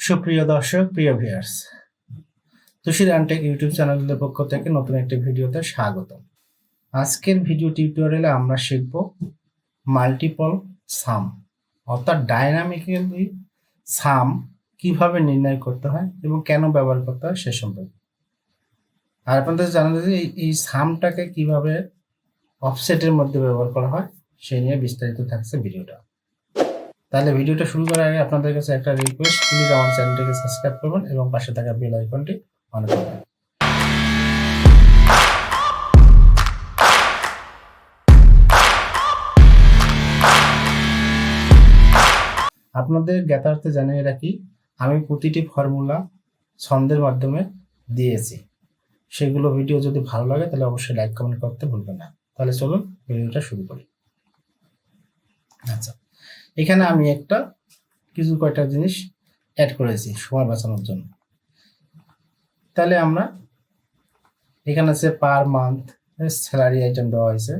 সুপ্রিয় দর্শক, প্রিয় ভিউয়ার্স তুষির আনটেক ইউটিউব চ্যানেলের পক্ষ থেকে নতুন একটি ভিডিওতে স্বাগত আজকের ভিডিও টিউটোরিয়ালে আমরা শিখব মাল্টিপল সাম অর্থাৎ ডাইনামিক্যালি সাম কীভাবে নির্ণয় করতে হয় এবং কেন ব্যবহার করতে হয় সে সম্পর্কে। আর আপনাদের জানা যে এই- সামটাকে কীভাবে অফসেটের মধ্যে ব্যবহার করা হয় সেই নিয়ে বিস্তারিত থাকছে ভিডিওটা। তাহলে ভিডিওটা শুরু করার আগে আপনাদের কাছে একটা রিকোয়েস্ট প্লিজ আমার চ্যানেলটিকে সাবস্ক্রাইব করবেন এবং পাশে থাকা বেল আইকনটি অন করবেন। আপনাদের জ্ঞাতার্থে জানিয়ে রাখি, আমি প্রতিটি ফর্মুলা ছন্দের মাধ্যমে দিয়েছি। সেগুলো ভিডিও যদি ভালো লাগে, তাহলে অবশ্যই লাইক কমেন্ট করতে ভুলবেন না। তাহলে চলুন ভিডিওটা শুরু করি। আচ্ছা। এখানে আমি একটা কিছু কয়টা জিনিস অ্যাড করেছি সময় বাঁচানোর জন্য। তাহলে আমরা এখানে আছে পার মান্থ স্যালারি আইটেম দেওয়া হয়েছে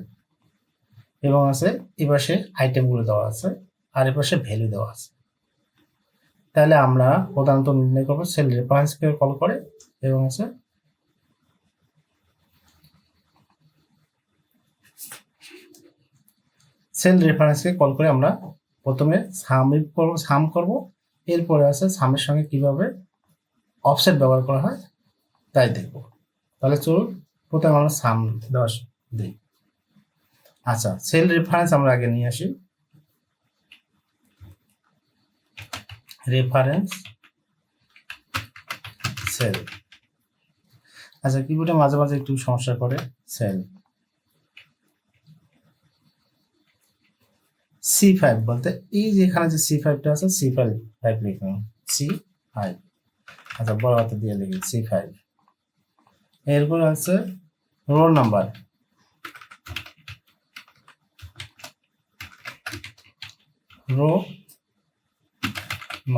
এবং আছে এপাশে আইটেমগুলো দেওয়া আছে আর এপাশে ভ্যালু দেওয়া আছে। তাহলে আমরা প্রধানত নির্ণয় করব সেল রেফারেন্সকে কল করে এবং আছে সেল রেফারেন্সকে কল করে আমরা প্রথমে সামিট করব সাম করব, এরপরে আছে সামের সঙ্গে কীভাবে অফসেট ব্যবহার করা হয় তাই দেখব। তাহলে চলুন প্রথমে আমরা সাম দশ দিই। আচ্ছা সেল রেফারেন্স আমরা আগে নিয়ে আসি। রেফারেন্স সেল আচ্ছা কিবোর্ডে মাঝে মাঝে একটু সমস্যা করে সেল সি ফাইভ বলতে এই যে এখানে যে সি ফাইভটা আছে সি ফাইভ ফাইভ লিখুন সি ফাইভ আচ্ছা বড় হাতে দিয়ে লিখি সি ফাইভ এরপর আছে রোল নাম্বার রো ন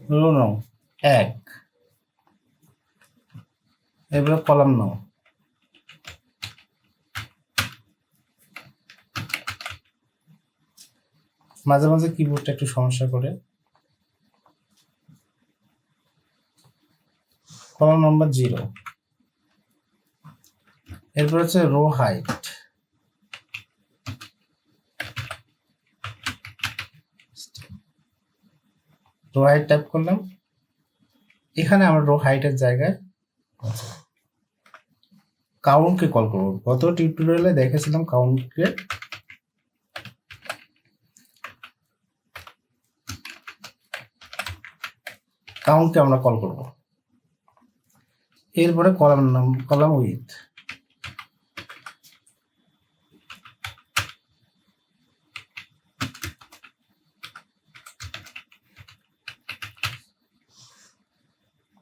রো ন এক। এরপরে কলাম ন মাঝে মাঝে কিবোর্ডটা একটু সমস্যা করে। কলাম নাম্বার জিরো এরপর হচ্ছে row height row height type করলাম। এখানে আমরা রো হাইটের জায়গায় কাউন্টকে কল করব। গত টিউটোরিয়ালে দেখেছিলাম কাউন্টকে কাউন্টকে আমরা কল করব। এরপরে কলাম নাম কলাম উইথ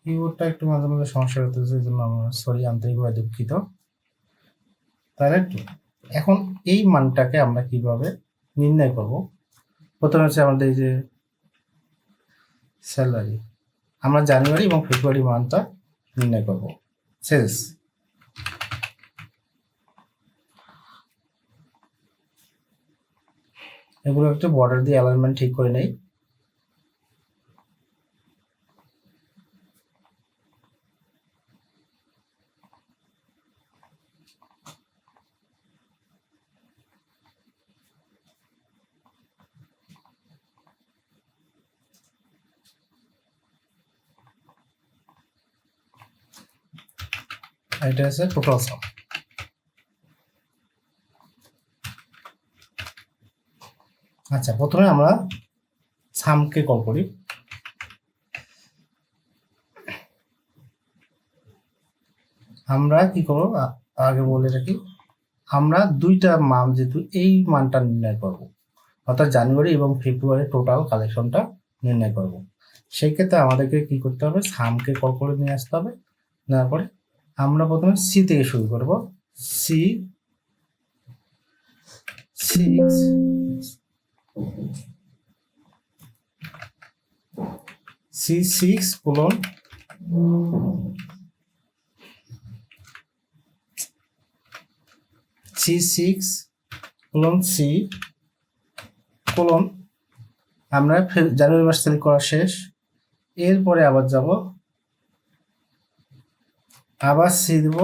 কিবোর্ডটা একটু মাঝে মাঝে সমস্যা করতেছে এই জন্য আমরা সরি আন্তরিকভাবে দুঃখিত। তাহলে এখন এই মানটাকে আমরা কীভাবে নির্ণয় করব? প্রথমে হচ্ছে আমাদের এই যে স্যালারি আমরা জানুয়ারি এবং ফেব্রুয়ারি মান্থটা নির্ণয় করব। সেলস এগুলো একটু বর্ডার দিয়ে অ্যালাইনমেন্ট ঠিক করে নেই। এটা হচ্ছে টোটাল সাম আচ্ছা প্রথমে আমরা সামকে কল করি। আমরা কি করব? আগে বলে রাখি, আমরা দুইটা মান যেহেতু এই মানটা নির্ণয় করব। অর্থাৎ জানুয়ারি এবং ফেব্রুয়ারি টোটাল কালেকশনটা নির্ণয় করব। সেই ক্ষেত্রে আমাদেরকে কি করতে হবে? সামকে কল করে নিয়ে আসতে হবে। নেওয়ার পরে আমরা প্রথমে সি থেকে শুরু করব। C six C six colon C six colon C colon আমরা জানুয়ারি মাস সিলেক্ট করা শেষ। এরপরে আবার যাব আবার সি দেব।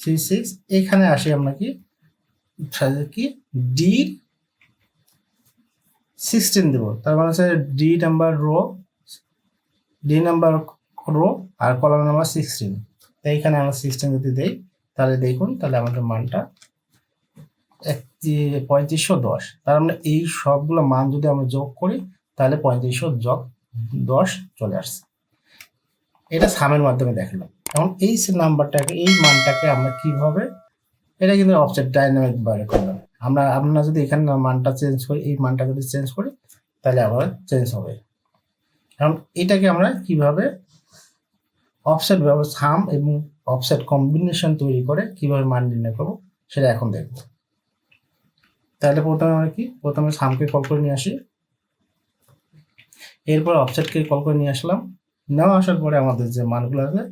সি সিক্স এখানে আসি আমরা কি? কি? ডি সিক্সটিন দেব। তার মানে হচ্ছে D number row D number row আর কলাম নাম্বার সিক্সটিন এইখানে আমরা সিক্সটিন যদি দেই, তাহলে দেখুন, তাহলে আমাদের মানটা পঁয়ত্রিশশো দশ। তার মানে এই সবগুলো মান যদি আমরা যোগ করি, তাহলে পঁয়ত্রিশশো যোগ দশ চলে আসছে। এটা সামের মাধ্যমে দেখালাম। এখন এই নাম্বারটাকে, এই মানটাকে আমরা কীভাবে, এটা কিন্তু অফসেট ডাইনামিক বাইরে করলাম। আমরা আমরা যদি এখানে মানটা চেঞ্জ করি, এই মানটা যদি চেঞ্জ করি, তাহলে আবার চেঞ্জ হবে। এখন এটাকে আমরা কীভাবে অফসেট ব্যবস্থা সাম এবং অফসেট কম্বিনেশন তৈরি করে কীভাবে মান নির্ণয় করব, সেটা এখন দেখব। তাহলে প্রথমে আমরা কি, প্রথমে সামকে কল করে নিয়ে আসি। এরপর অফসেটকে কল করে নিয়ে আসলাম। নেওয়া আসার পরে আমাদের যে মানগুলো আছে,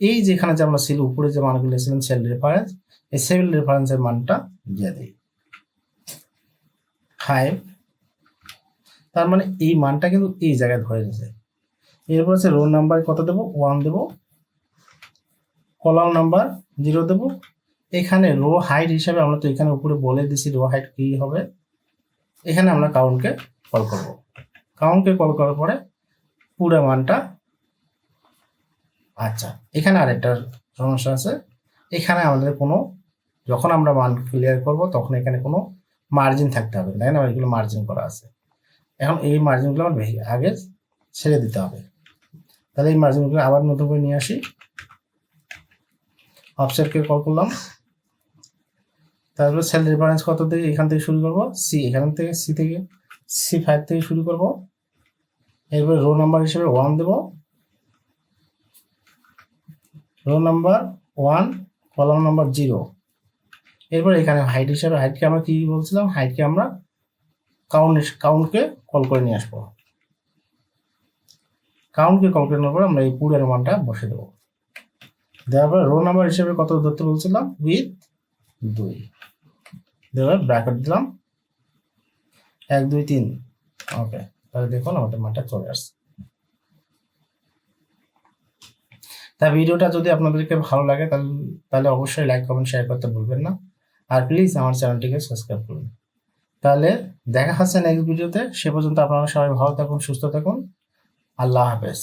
এই যেখানে যে আমরা ছিল, উপরে যে মানগুলো ছিলেন সেল রেফারেন্স এই সেল রেফারেন্সের মানটা দিয়ে দিই। ফাইভ তার মানে এই মানটা কিন্তু এই জায়গায় ধরে নিয়েছে এরপর হচ্ছে রোল নাম্বার কত দেবো? ওয়ান দেবো। কলাম নাম্বার জিরো দেবো। এখানে রো হাইট হিসাবে আমরা তো এখানে উপরে বলে দিছি রো হাইট কি হবে? এখানে আমরা কাউন্টকে কল করব। কাউন্টকে কল করার পরে পুরো মানটা আচ্ছা এখানে আরেকটা সমস্যা আছে। এখানে আমাদের কোনো, যখন আমরা মান ক্লিয়ার করব, তখন এখানে কোনো মার্জিন থাকতে হবে, তাই না? এগুলো মার্জিন করা আছে। এখন এই মার্জিনগুলো আমার আগে ছেড়ে দিতে হবে। তাহলে এই মার্জিনগুলো আবার নতুন করে নিয়ে আসি। অফসেটকে কল করলাম। তারপরে সেল রেফারেন্স কত থেকে এখান থেকে শুরু করব? সি এখান থেকে সি থেকে সি ফাইভ থেকে শুরু করব। এরপরে রো নাম্বার হিসেবে ওয়ান দেব। Row number one column number zero এরপর এখানে হাইট হিসাবে হাইটকে আমরা কী বলছিলাম? হাইটকে আমরা কাউন্ট কাউন্টকে কল করে নিয়ে আসব। কাউন্টকে কল করে নেওয়ার পর আমরা এই পুরের মানটা বসে দেবো। দেওয়ার পরে রো নাম্বার হিসেবে কত ধরতে বলছিলাম? উইথ দুই। দেওয়ার ব্র্যাকেট দিলাম। এক, দুই, তিন। ওকে তাহলে দেখুন আমাদের মানটা চলে আসছে। তা ভিডিওটা যদি আপনাদেরকে ভালো লাগে, তাহলে তাহলে অবশ্যই লাইক কমেন্ট শেয়ার করতে ভুলবেন না। আর প্লিজ আমার চ্যানেলটিকে সাবস্ক্রাইব করুন। তাহলে দেখা হচ্ছে নেক্সট ভিডিওতে সে পর্যন্ত আপনারা সবাই ভালো থাকুন, সুস্থ থাকুন। আল্লাহ হাফেজ।